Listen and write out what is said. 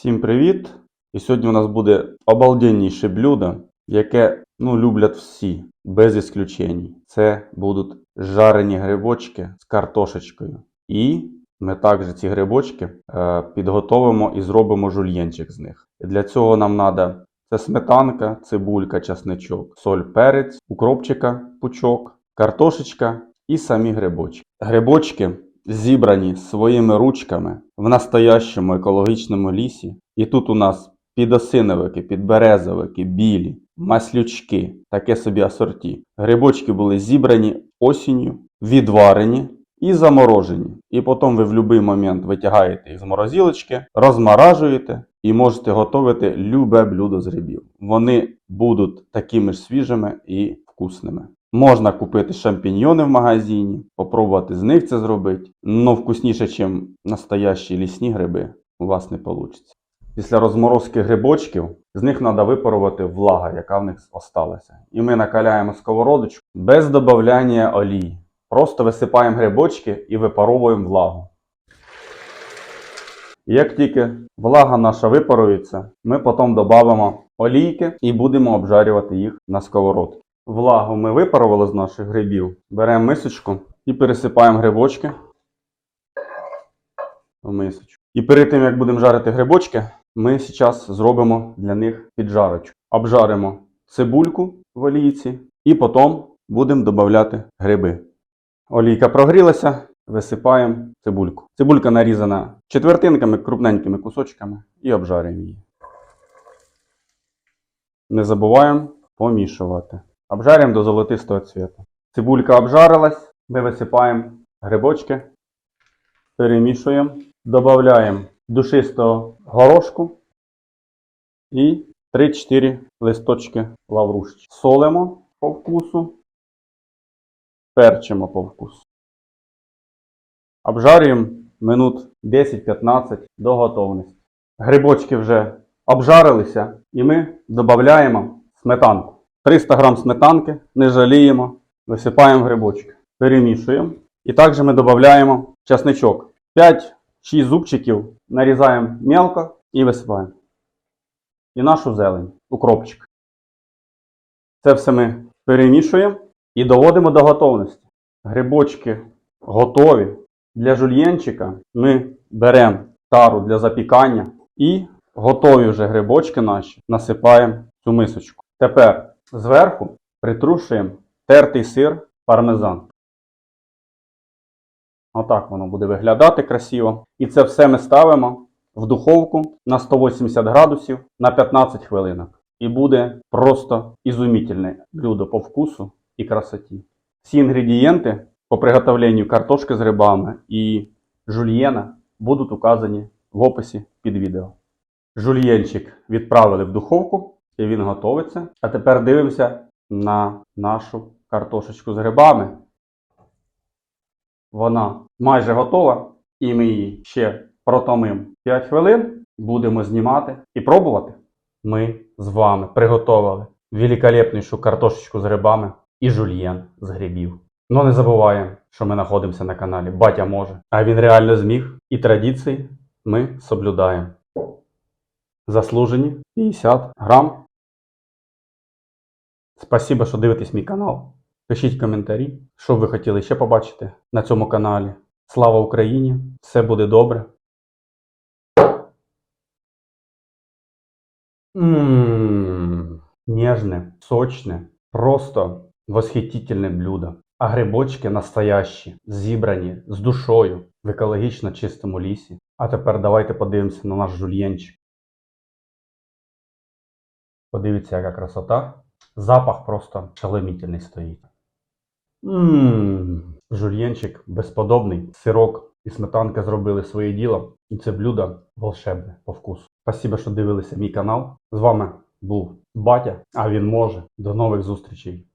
Всім привіт! І сьогодні у нас буде обалденніше блюдо, яке ну, люблять всі, без ісключень. Це будуть жарені грибочки з картошечкою. І ми також ці грибочки е, підготовимо і зробимо жульєнчик з них. Для цього нам треба це сметанка, цибулька, часничок, соль, перець, укропчика, пучок, картошечка і самі грибочки. Грибочки зібрані своїми ручками в настоящому екологічному лісі. І тут у нас підосиновики, підберезовики, білі, маслючки, таке собі асорті. Грибочки були зібрані осінню, відварені і заморожені. І потім ви в будь-який момент витягаєте їх з морозилочки, розморажуєте і можете готувати любе блюдо з грибів. Вони будуть такими ж свіжими і вкусними. Можна купити шампіньйони в магазині, попробувати з них це зробити, але вкусніше, ніж настоящі лісні гриби, у вас не вийде. Після розморозки грибочків з них треба випарувати влага, яка в них осталася. І ми накаляємо сковородочку без додавання олії. Просто висипаємо грибочки і випаровуємо влагу. Як тільки влага наша випарується, ми потім додамо олійки і будемо обжарювати їх на сковородці. Влагу ми випарували з наших грибів. Беремо мисочку і пересипаємо грибочки в мисочку. І перед тим, як будемо жарити грибочки, ми зараз зробимо для них піджарочку. Обжаримо цибульку в олійці і потім будемо додавати гриби. Олійка прогрілася, висипаємо цибульку. Цибулька нарізана четвертинками, крупненькими кусочками і обжарюємо її. Не забуваємо помішувати. Обжарюємо до золотистого цвіту. Цибулька обжарилась, ми висипаємо грибочки, перемішуємо, додаємо душистого горошку і 3-4 листочки лаврушки. Солимо по вкусу, перчимо по вкусу. Обжарюємо минут 10-15 до готовності. Грибочки вже обжарилися і ми додаємо сметанку. 300 г сметанки, не жаліємо, висипаємо грибочки, перемішуємо. І також ми додаємо часничок. 5-6 зубчиків нарізаємо мелко і висипаємо. І нашу зелень, укропчик. Це все ми перемішуємо і доводимо до готовності. Грибочки готові. Для жульєнчика ми беремо тару для запікання і готові вже грибочки наші насипаємо цю мисочку. Тепер зверху притрушуємо тертий сир пармезан. Отак воно буде виглядати красиво. І це все ми ставимо в духовку на 180 градусів на 15 хвилинок. І буде просто ізумітельне блюдо по вкусу і красоті. Всі інгредієнти по приготовленню картошки з грибами і жульєна будуть указані в описі під відео. Жульєнчик відправили в духовку і він готовиться. А тепер дивимося на нашу картошечку з грибами. Вона майже готова, і ми її ще протомимо 5 хвилин, будемо знімати і пробувати. Ми з вами приготували великолепнішу картошечку з грибами і жульєн з грибів. Ну не забуваємо, що ми знаходимося на каналі Батя може. А він реально зміг. І традиції ми соблюдаємо. Заслужені 50 грам. Спасибо, що дивитесь мій канал. Пишіть коментарі, що ви хотіли ще побачити на цьому каналі. Слава Україні! Все буде добре. Нежне, сочне, просто восхитительне блюдо. А грибочки настоящі, зібрані з душою в екологічно чистому лісі. А тепер давайте подивимося на наш жульєнчик. Подивіться, яка красота. Запах просто шалемітельний стоїть. Ммм, жульєнчик безподобний. Сирок і сметанка зробили своє діло. І це блюдо волшебне по вкусу. Спасибо, що дивилися мій канал. З вами був Батя, а він може. До нових зустрічей.